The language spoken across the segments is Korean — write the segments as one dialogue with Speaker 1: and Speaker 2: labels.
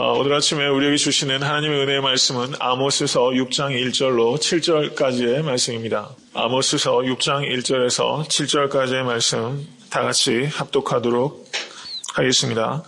Speaker 1: 어, 오늘 아침에 우리에게 주시는 하나님의 은혜의 말씀은 아모스서 6장 1절로 7절까지의 말씀입니다. 아모스서 6장 1절에서 7절까지의 말씀 다 같이 합독하도록 하겠습니다.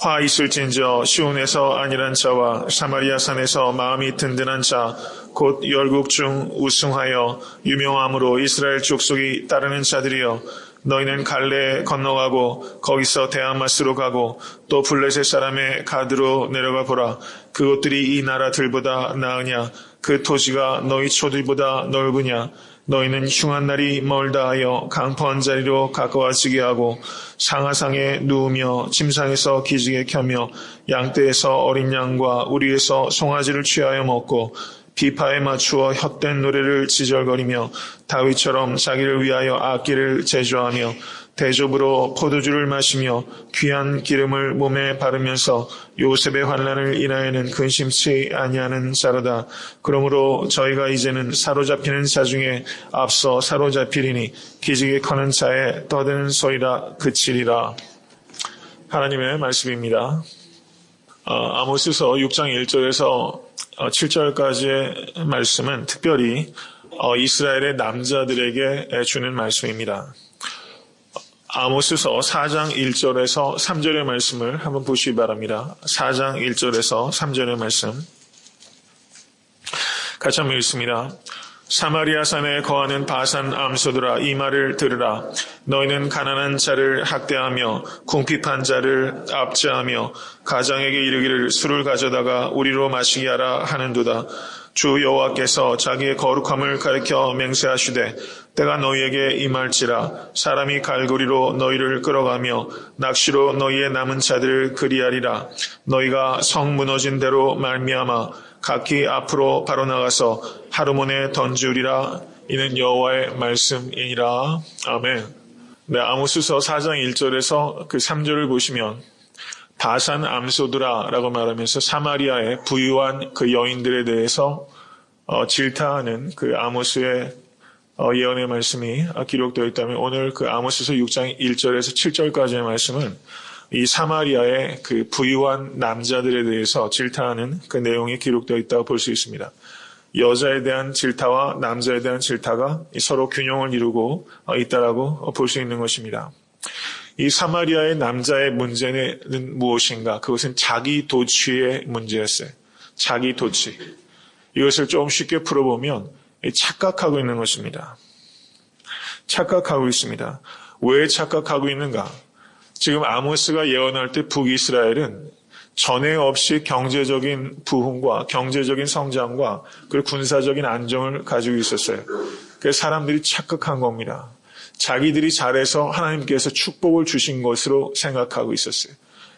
Speaker 1: 화 있을진저 시온에서 아니란 자와 사마리아 산에서 마음이 든든한 자곧 열국 중 우승하여 유명함으로 이스라엘 족속이 따르는 자들이여 너희는 갈래 건너가고 거기서 대하마스로 가고 또 블레셋 사람의 가드로 내려가 보라. 그것들이 이 나라들보다 나으냐? 그 토지가 너희 초들보다 넓으냐? 너희는 흉한 날이 멀다 하여 강포한 자리로 가까워지게 하고 상하상에 누우며 침상에서 기지개 켜며 양떼에서 어린 양과 우리에서 송아지를 취하여 먹고 비파에 맞추어 헛된 노래를 지절거리며 다윗처럼 자기를 위하여 악기를 제조하며 대접으로 포도주를 마시며 귀한 기름을 몸에 바르면서 요셉의 환란을 인하여는 근심치 아니하는 자로다. 그러므로 저희가 이제는 사로잡히는 자 중에 앞서 사로잡히리니 기지개 커는 자에 떠드는 소리라 그치리라. 하나님의 말씀입니다. 어, 아모스서 6장 1절에서 7절까지의 어, 말씀은 특별히 어, 이스라엘의 남자들에게 주는 말씀입니다. 아모스서 4장 1절에서 3절의 말씀을 한번 보시기 바랍니다. 4장 1절에서 3절의 말씀. 같이 한번 읽습니다. 사마리아 산에 거하는 바산 암소들아 이 말을 들으라 너희는 가난한 자를 학대하며 궁핍한 자를 압제하며 가장에게 이르기를 술을 가져다가 우리로 마시게 하라 하는도다 주 여호와께서 자기의 거룩함을 가리켜 맹세하시되 때가 너희에게 임할지라 사람이 갈고리로 너희를 끌어가며 낚시로 너희의 남은 자들을 그리하리라 너희가 성 무너진 대로 말미암아 각기 앞으로 바로 나가서 하루몬에 던지우리라 이는 여호와의 말씀이니라 아멘. 네, 아모수서 4장 1절에서 그 3절을 보시면 바산 암소드라라고 말하면서 사마리아의 부유한 그 여인들에 대해서 어, 질타하는 그 아모스의 어, 예언의 말씀이 기록되어 있다면 오늘 그 아모스서 6장 1절에서 7절까지의 말씀은 이 사마리아의 그 부유한 남자들에 대해서 질타하는 그 내용이 기록되어 있다고 볼 수 있습니다. 여자에 대한 질타와 남자에 대한 질타가 서로 균형을 이루고 어, 있다라고 볼 수 있는 것입니다. 이 사마리아의 남자의 문제는 무엇인가? 그것은 자기 도취의 문제였어요. 자기 도취. 이것을 조금 쉽게 풀어보면 착각하고 있는 것입니다. 착각하고 있습니다. 왜 착각하고 있는가? 지금 아모스가 예언할 때 북이스라엘은 전에 없이 경제적인 부흥과 경제적인 성장과 그리고 군사적인 안정을 가지고 있었어요. 그 사람들이 착각한 겁니다. 자기들이 잘해서 하나님께서 축복을 주신 것으로 생각하고 있었어요.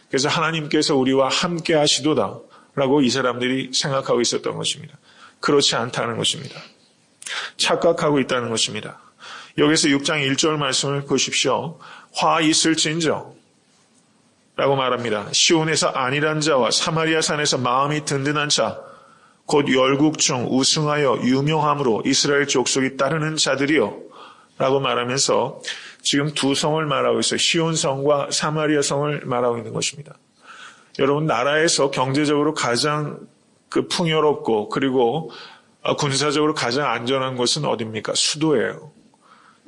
Speaker 1: 그래서 하나님께서 우리와 함께 하시도다 라고 이 사람들이 생각하고 있었던 것입니다. 그렇지 않다는 것입니다. 착각하고 있다는 것입니다. 여기서 6장 1절 말씀을 보십시오. 화 있을진정 라고 말합니다. 시온에서 안일한 자와 사마리아 산에서 마음이 든든한 자, 곧 열국 중 우승하여 유명함으로 이스라엘 족속이 따르는 자들이요. 라고 말하면서 지금 두 성을 말하고 있어요. 시온성과 사마리아 성을 말하고 있는 것입니다. 여러분, 나라에서 경제적으로 가장 그 풍요롭고 그리고 아, 군사적으로 가장 안전한 곳은 어딥니까 수도예요.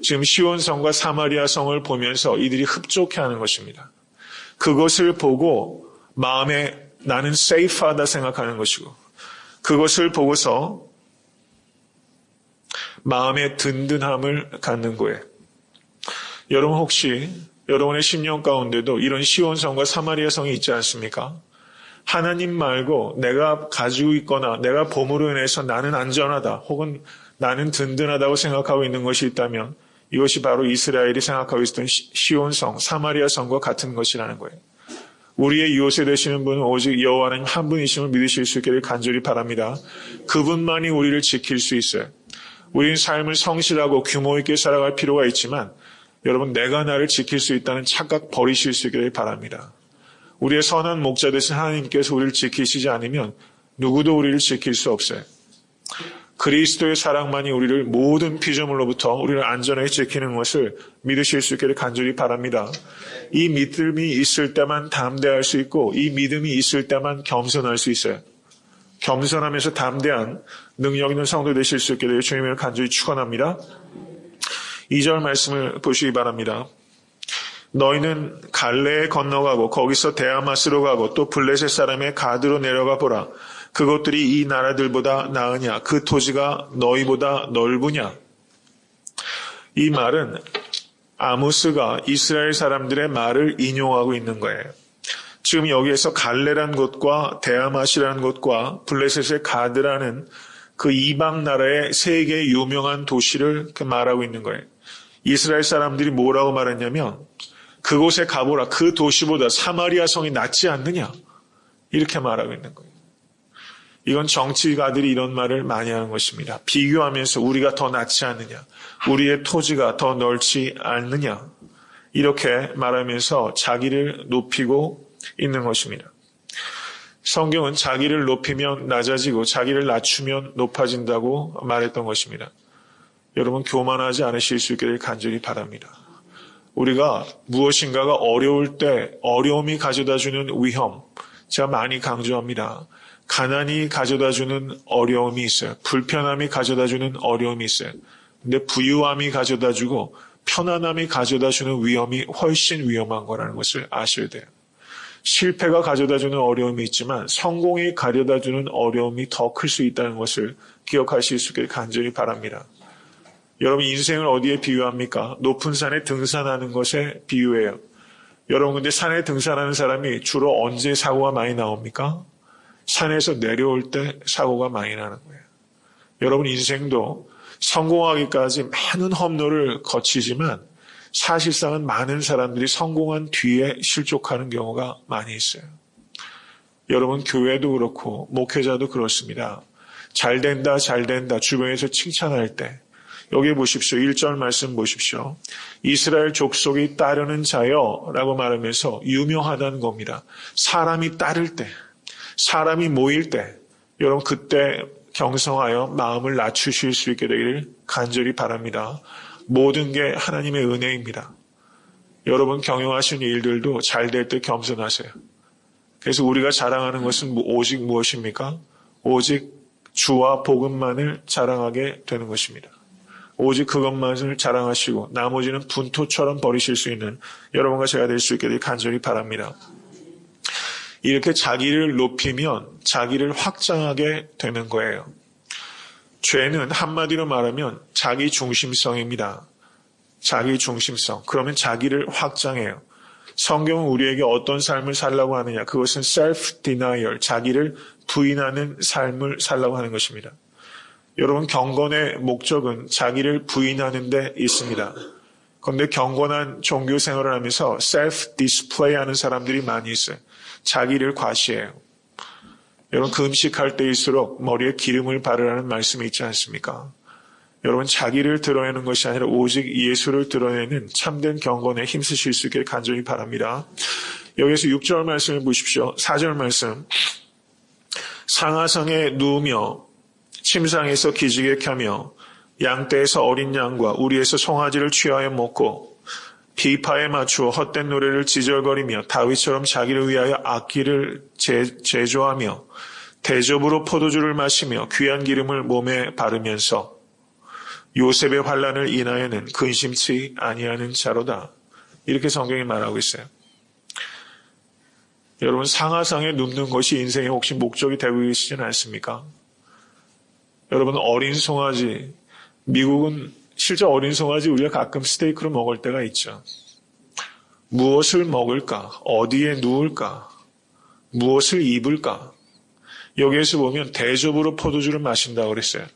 Speaker 1: 지금 시온성과 사마리아성을 보면서 이들이 흡족해하는 것입니다. 그것을 보고 마음에 나는 세이프하다 생각하는 것이고 그것을 보고서 마음의 든든함을 갖는 거예요. 여러분 혹시 여러분의 심령 가운데도 이런 시온성과 사마리아성이 있지 않습니까? 하나님 말고 내가 가지고 있거나 내가 보물로 인해서 나는 안전하다 혹은 나는 든든하다고 생각하고 있는 것이 있다면 이것이 바로 이스라엘이 생각하고 있었던 시온성, 사마리아성과 같은 것이라는 거예요. 우리의 유효세 되시는 분은 오직 여호와 는한 분이심을 믿으실 수 있기를 간절히 바랍니다. 그분만이 우리를 지킬 수 있어요. 우리는 삶을 성실하고 규모 있게 살아갈 필요가 있지만 여러분 내가 나를 지킬 수 있다는 착각 버리실 수 있기를 바랍니다. 우리의 선한 목자 되신 하나님께서 우리를 지키시지 않으면 누구도 우리를 지킬 수 없어요. 그리스도의 사랑만이 우리를 모든 피조물로부터 우리를 안전하게 지키는 것을 믿으실 수 있기를 간절히 바랍니다. 이 믿음이 있을 때만 담대할 수 있고 이 믿음이 있을 때만 겸손할 수 있어요. 겸손하면서 담대한 능력 있는 성도 되실 수있게 되어 주님을 간절히 축원합니다. 2절 말씀을 보시기 바랍니다. 너희는 갈래에 건너가고 거기서 대아마스로 가고 또 블레셋 사람의 가드로 내려가 보라. 그것들이 이 나라들보다 나으냐? 그 토지가 너희보다 넓으냐? 이 말은 아무스가 이스라엘 사람들의 말을 인용하고 있는 거예요. 지금 여기에서 갈레란 곳과 대아마시라는 곳과 블레셋의 가드라는 그 이방 나라의 세계의 유명한 도시를 그 말하고 있는 거예요. 이스라엘 사람들이 뭐라고 말했냐면 그곳에 가보라. 그 도시보다 사마리아 성이 낫지 않느냐. 이렇게 말하고 있는 거예요. 이건 정치가들이 이런 말을 많이 하는 것입니다. 비교하면서 우리가 더 낫지 않느냐, 우리의 토지가 더 넓지 않느냐, 이렇게 말하면서 자기를 높이고 있는 것입니다. 성경은 자기를 높이면 낮아지고 자기를 낮추면 높아진다고 말했던 것입니다. 여러분 교만하지 않으실 수 있기를 간절히 바랍니다. 우리가 무엇인가가 어려울 때 어려움이 가져다주는 위험, 제가 많이 강조합니다. 가난이 가져다주는 어려움이 있어요. 불편함이 가져다주는 어려움이 있어요. 근데 부유함이 가져다주고 편안함이 가져다주는 위험이 훨씬 위험한 거라는 것을 아셔야 돼요. 실패가 가져다주는 어려움이 있지만 성공이 가져다주는 어려움이 더 클 수 있다는 것을 기억하실 수 있길 간절히 바랍니다. 여러분 인생을 어디에 비유합니까? 높은 산에 등산하는 것에 비유해요. 여러분 근데 산에 등산하는 사람이 주로 언제 사고가 많이 나옵니까? 산에서 내려올 때 사고가 많이 나는 거예요. 여러분 인생도 성공하기까지 많은 험로를 거치지만 사실상은 많은 사람들이 성공한 뒤에 실족하는 경우가 많이 있어요. 여러분 교회도 그렇고 목회자도 그렇습니다. 잘 된다, 잘 된다 주변에서 칭찬할 때 여기 보십시오. 1절 말씀 보십시오. 이스라엘 족속이 따르는 자여라고 말하면서 유명하다는 겁니다. 사람이 따를 때 사람이 모일 때, 여러분 그때 경성하여 마음을 낮추실 수 있게 되기를 간절히 바랍니다. 모든 게 하나님의 은혜입니다. 여러분 경영하시는 일들도 잘 될 때 겸손하세요. 그래서 우리가 자랑하는 것은 뭐 오직 무엇입니까? 오직 주와 복음만을 자랑하게 되는 것입니다. 오직 그것만을 자랑하시고 나머지는 분토처럼 버리실 수 있는 여러분과 제가 될 수 있게 되길 간절히 바랍니다. 이렇게 자기를 높이면 자기를 확장하게 되는 거예요. 죄는 한마디로 말하면 자기 중심성입니다. 자기 중심성. 그러면 자기를 확장해요. 성경은 우리에게 어떤 삶을 살라고 하느냐. 그것은 self denial, 자기를 부인하는 삶을 살라고 하는 것입니다. 여러분, 경건의 목적은 자기를 부인하는 데 있습니다. 그런데 경건한 종교 생활을 하면서 self display 하는 사람들이 많이 있어요. 자기를 과시해요. 여러분 금식할 그 때일수록 머리에 기름을 바르라는 말씀이 있지 않습니까? 여러분 자기를 드러내는 것이 아니라 오직 예수를 드러내는 참된 경건에 힘쓰실 수 있길 간절히 바랍니다. 여기서 6절 말씀을 보십시오. 4절 말씀. 상하성에 누우며 침상에서 기지개 켜며 양떼에서 어린 양과 우리에서 송아지를 취하여 먹고 비파에 맞추어 헛된 노래를 지절거리며 다윗처럼 자기를 위하여 악기를 제, 제조하며 대접으로 포도주를 마시며 귀한 기름을 몸에 바르면서 요셉의 환란을 인하여는 근심치 아니하는 자로다. 이렇게 성경이 말하고 있어요. 여러분 상하상에 눕는 것이 인생의 혹시 목적이 되고 계시지는 않습니까? 여러분 어린 송아지 미국은 실제 어린 송아지 우리가 가끔 스테이크로 먹을 때가 있죠. 무엇을 먹을까? 어디에 누울까? 무엇을 입을까? 여기에서 보면 대접으로 포도주를 마신다고 그랬어요.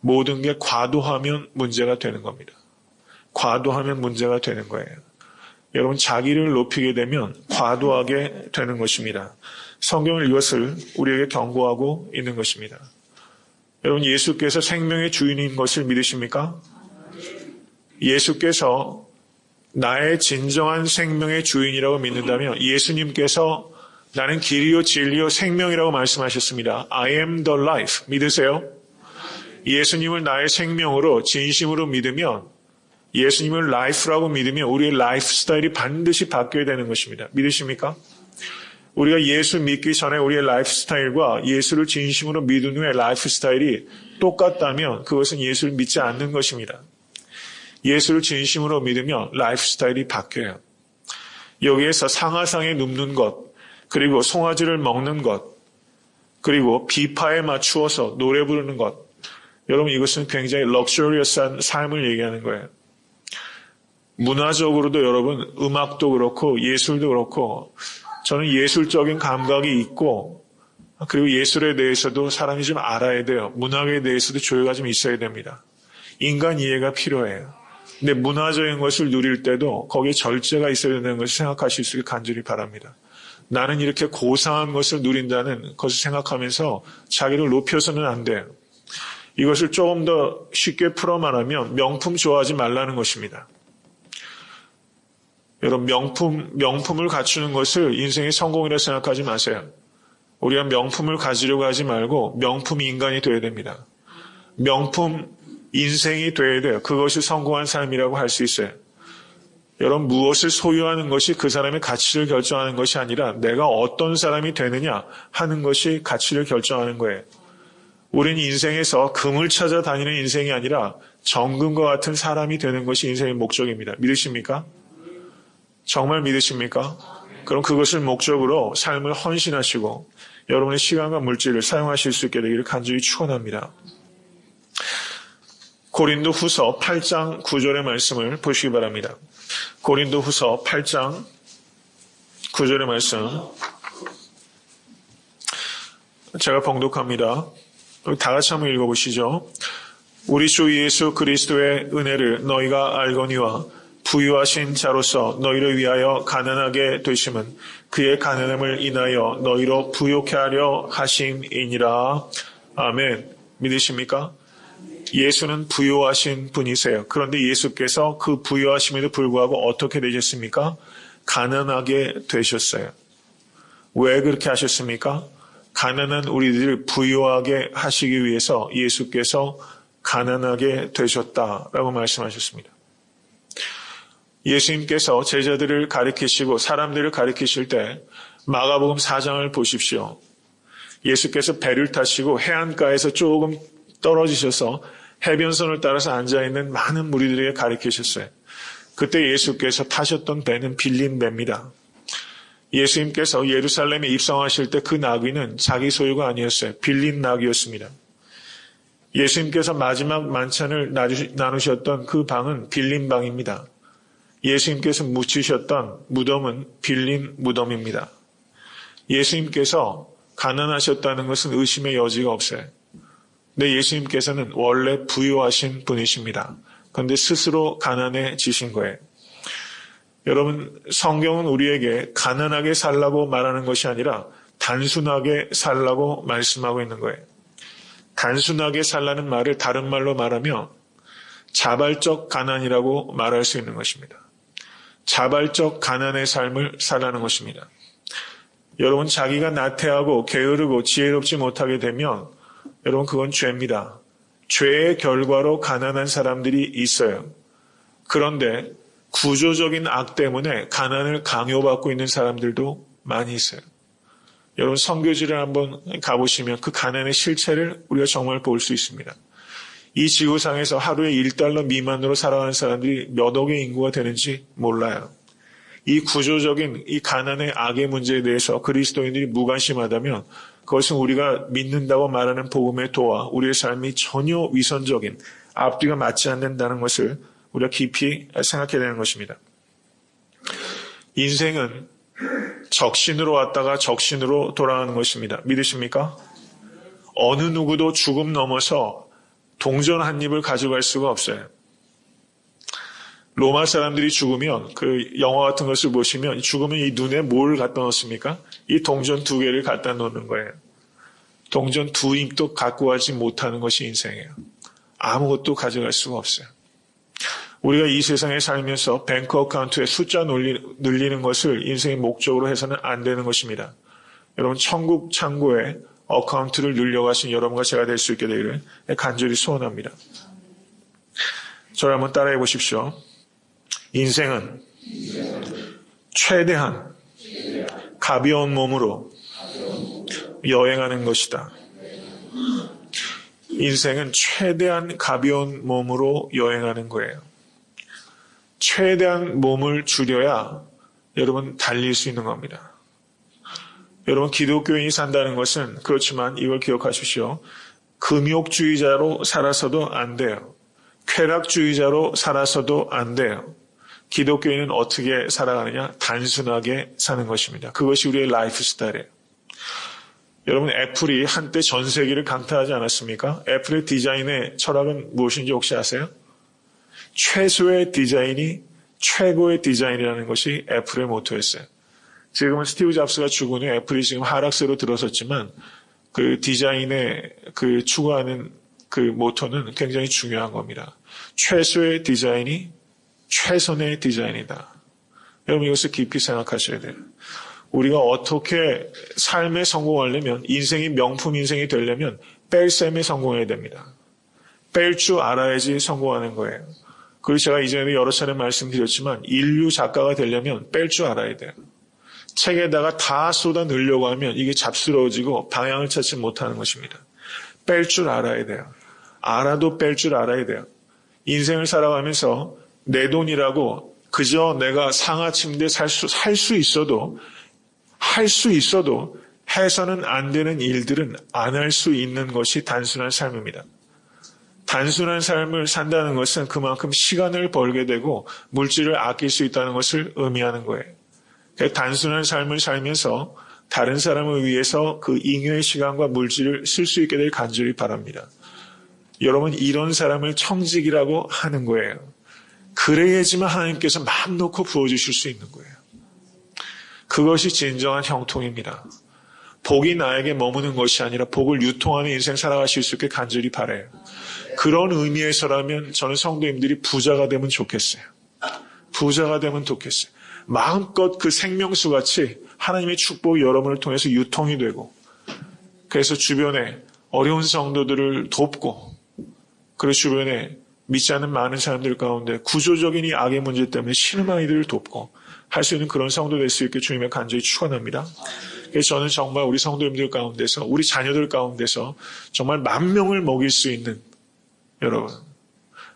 Speaker 1: 모든 게 과도하면 문제가 되는 겁니다. 과도하면 문제가 되는 거예요. 여러분, 자기를 높이게 되면 과도하게 되는 것입니다. 성경은 이것을 우리에게 경고하고 있는 것입니다. 여러분, 예수께서 생명의 주인인 것을 믿으십니까? 예수께서 나의 진정한 생명의 주인이라고 믿는다면 예수님께서 나는 길이요 진리요 생명이라고 말씀하셨습니다. I am the life. 믿으세요? 예수님을 나의 생명으로 진심으로 믿으면 예수님을 라이프라고 믿으면 우리의 라이프 스타일이 반드시 바뀌어야 되는 것입니다. 믿으십니까? 우리가 예수 믿기 전에 우리의 라이프 스타일과 예수를 진심으로 믿은 후에 라이프 스타일이 똑같다면 그것은 예수를 믿지 않는 것입니다. 예수를 진심으로 믿으며 라이프 스타일이 바뀌어요. 여기에서 상하상에 눕는 것, 그리고 송아지를 먹는 것, 그리고 비파에 맞추어서 노래 부르는 것. 여러분 이것은 굉장히 럭셔리어스한 삶을 얘기하는 거예요. 문화적으로도 여러분 음악도 그렇고 예술도 그렇고 저는 예술적인 감각이 있고 그리고 예술에 대해서도 사람이 좀 알아야 돼요. 문학에 대해서도 조예가 좀 있어야 됩니다. 인간 이해가 필요해요. 근데 문화적인 것을 누릴 때도 거기에 절제가 있어야 된다는 것을 생각하실 수 있길 간절히 바랍니다. 나는 이렇게 고상한 것을 누린다는 것을 생각하면서 자기를 높여서는 안 돼요. 이것을 조금 더 쉽게 풀어 말하면 명품 좋아하지 말라는 것입니다. 여러분, 명품, 명품을 갖추는 것을 인생의 성공이라 생각하지 마세요. 우리가 명품을 가지려고 하지 말고 명품 인간이 되어야 됩니다. 명품 인생이 돼야 돼요. 그것이 성공한 삶이라고 할 수 있어요. 여러분 무엇을 소유하는 것이 그 사람의 가치를 결정하는 것이 아니라 내가 어떤 사람이 되느냐 하는 것이 가치를 결정하는 거예요. 우린 인생에서 금을 찾아 다니는 인생이 아니라 정금과 같은 사람이 되는 것이 인생의 목적입니다. 믿으십니까? 정말 믿으십니까? 그럼 그것을 목적으로 삶을 헌신하시고 여러분의 시간과 물질을 사용하실 수 있게 되기를 간절히 축원합니다. 고린도 후서 8장 9절의 말씀을 보시기 바랍니다. 고린도 후서 8장 9절의 말씀. 제가 봉독합니다. 다 같이 한번 읽어보시죠. 우리 주 예수 그리스도의 은혜를 너희가 알거니와 부유하신 자로서 너희를 위하여 가난하게 되심은 그의 가난함을 인하여 너희로 부욕케 하려 하심이니라. 아멘. 믿으십니까? 예수는 부여하신 분이세요. 그런데 예수께서 그 부여하심에도 불구하고 어떻게 되셨습니까? 가난하게 되셨어요. 왜 그렇게 하셨습니까? 가난한 우리들을 부여하게 하시기 위해서 예수께서 가난하게 되셨다라고 말씀하셨습니다. 예수님께서 제자들을 가리키시고 사람들을 가리키실 때 마가복음 4장을 보십시오. 예수께서 배를 타시고 해안가에서 조금 떨어지셔서 해변선을 따라서 앉아있는 많은 무리들에게 가르치셨어요. 그때 예수께서 타셨던 배는 빌린 배입니다. 예수님께서 예루살렘에 입성하실 때 그 나귀는 자기 소유가 아니었어요. 빌린 나귀였습니다. 예수님께서 마지막 만찬을 나누셨던 그 방은 빌린 방입니다. 예수님께서 묻히셨던 무덤은 빌린 무덤입니다. 예수님께서 가난하셨다는 것은 의심의 여지가 없어요. 네, 예수님께서는 원래 부유하신 분이십니다. 그런데 스스로 가난해지신 거예요. 여러분, 성경은 우리에게 가난하게 살라고 말하는 것이 아니라 단순하게 살라고 말씀하고 있는 거예요. 단순하게 살라는 말을 다른 말로 말하며 자발적 가난이라고 말할 수 있는 것입니다. 자발적 가난의 삶을 살라는 것입니다. 여러분, 자기가 나태하고 게으르고 지혜롭지 못하게 되면 여러분, 그건 죄입니다. 죄의 결과로 가난한 사람들이 있어요. 그런데 구조적인 악 때문에 가난을 강요받고 있는 사람들도 많이 있어요. 여러분, 성교지를 한번 가보시면 그 가난의 실체를 우리가 정말 볼 수 있습니다. 이 지구상에서 하루에 1달러 미만으로 살아가는 사람들이 몇 억의 인구가 되는지 몰라요. 이 구조적인 이 가난의 악의 문제에 대해서 그리스도인들이 무관심하다면 그것은 우리가 믿는다고 말하는 복음의 도와 우리의 삶이 전혀 위선적인 앞뒤가 맞지 않는다는 것을 우리가 깊이 생각해야 되는 것입니다. 인생은 적신으로 왔다가 적신으로 돌아가는 것입니다. 믿으십니까? 어느 누구도 죽음 넘어서 동전 한 입을 가져갈 수가 없어요. 로마 사람들이 죽으면 그 영화 같은 것을 보시면 죽으면 이 눈에 뭘 갖다 놓습니까? 이 동전 두 개를 갖다 놓는 거예요. 동전 두 잉도 갖고 가지 못하는 것이 인생이에요. 아무것도 가져갈 수가 없어요. 우리가 이 세상에 살면서 뱅크 어카운트에 숫자 늘리는 것을 인생의 목적으로 해서는 안 되는 것입니다. 여러분 천국 창고에 어카운트를 늘려가신 여러분과 제가 될 수 있게 되기를 간절히 소원합니다. 저를 한번 따라해 보십시오. 인생은 최대한 가벼운 몸으로 여행하는 것이다. 인생은 최대한 가벼운 몸으로 여행하는 거예요. 최대한 몸을 줄여야 여러분 달릴 수 있는 겁니다. 여러분 기독교인이 산다는 것은 그렇지만 이걸 기억하십시오. 금욕주의자로 살아서도 안 돼요. 쾌락주의자로 살아서도 안 돼요. 기독교인은 어떻게 살아가느냐? 단순하게 사는 것입니다. 그것이 우리의 라이프 스타일이에요. 여러분, 애플이 한때 전 세계를 강타하지 않았습니까? 애플의 디자인의 철학은 무엇인지 혹시 아세요? 최소의 디자인이 최고의 디자인이라는 것이 애플의 모토였어요. 지금은 스티브 잡스가 죽은 후 애플이 지금 하락세로 들어섰지만 그 디자인의 그 추구하는 그 모토는 굉장히 중요한 겁니다. 최소의 디자인이 최선의 디자인이다. 여러분 이것을 깊이 생각하셔야 돼요. 우리가 어떻게 삶에 성공하려면 인생이 명품 인생이 되려면 뺄셈에 성공해야 됩니다. 뺄 줄 알아야지 성공하는 거예요. 그리고 제가 이전에 여러 차례 말씀드렸지만 인류 작가가 되려면 뺄 줄 알아야 돼요. 책에다가 다 쏟아 넣으려고 하면 이게 잡스러워지고 방향을 찾지 못하는 것입니다. 뺄 줄 알아야 돼요. 알아도 뺄 줄 알아야 돼요. 인생을 살아가면서 내 돈이라고 그저 내가 상하 침대 살수 살 수 있어도 할 수 있어도 해서는 안 되는 일들은 안 할 수 있는 것이 단순한 삶입니다. 단순한 삶을 산다는 것은 그만큼 시간을 벌게 되고 물질을 아낄 수 있다는 것을 의미하는 거예요. 그 단순한 삶을 살면서 다른 사람을 위해서 그 잉여의 시간과 물질을 쓸 수 있게 될 간절히 바랍니다. 여러분, 이런 사람을 청직이라고 하는 거예요. 그래야지만 하나님께서 마음 놓고 부어주실 수 있는 거예요. 그것이 진정한 형통입니다. 복이 나에게 머무는 것이 아니라 복을 유통하는 인생 살아가실 수 있게 간절히 바래요. 그런 의미에서라면 저는 성도님들이 부자가 되면 좋겠어요. 부자가 되면 좋겠어요. 마음껏 그 생명수 같이 하나님의 축복이 여러분을 통해서 유통이 되고 그래서 주변에 어려운 성도들을 돕고 그리고 주변에 믿지 않는 많은 사람들 가운데 구조적인 이 악의 문제 때문에 실망이들을 돕고 할 수 있는 그런 성도 될 수 있게 주님의 간절히 축원합니다. 그래서 저는 정말 우리 성도님들 가운데서 우리 자녀들 가운데서 정말 만 명을 먹일 수 있는 여러분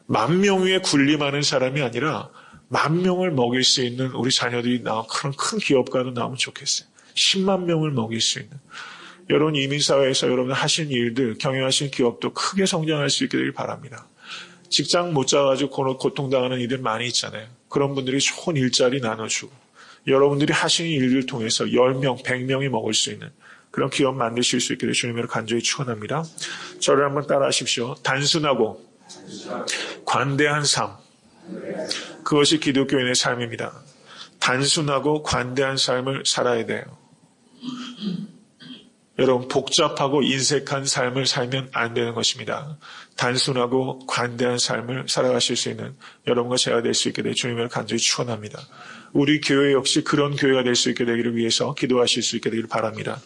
Speaker 1: 만명 위에 군림하는 사람이 아니라 만 명을 먹일 수 있는 우리 자녀들이 나 그런 큰 기업가도 나오면 좋겠어요. 10만 명을 먹일 수 있는 여러분 이민사회에서 여러분 하신 일들 경영하신 기업도 크게 성장할 수 있게 되길 바랍니다. 직장 못 잡아가지고 고통당하는 이들 많이 있잖아요. 그런 분들이 좋은 일자리 나눠주고 여러분들이 하시는 일을 통해서 10명, 100명이 먹을 수 있는 그런 기업 만드실 수 있기를 주님으로 간절히 축원합니다. 저를 한번 따라하십시오. 단순하고 관대한 삶. 그것이 기독교인의 삶입니다. 단순하고 관대한 삶을 살아야 돼요. 여러분, 복잡하고 인색한 삶을 살면 안 되는 것입니다. 단순하고 관대한 삶을 살아가실 수 있는 여러분과 제가 될 수 있게 되 주님을 간절히 축원합니다. 우리 교회 역시 그런 교회가 될 수 있게 되기를 위해서 기도하실 수 있게 되기를 바랍니다.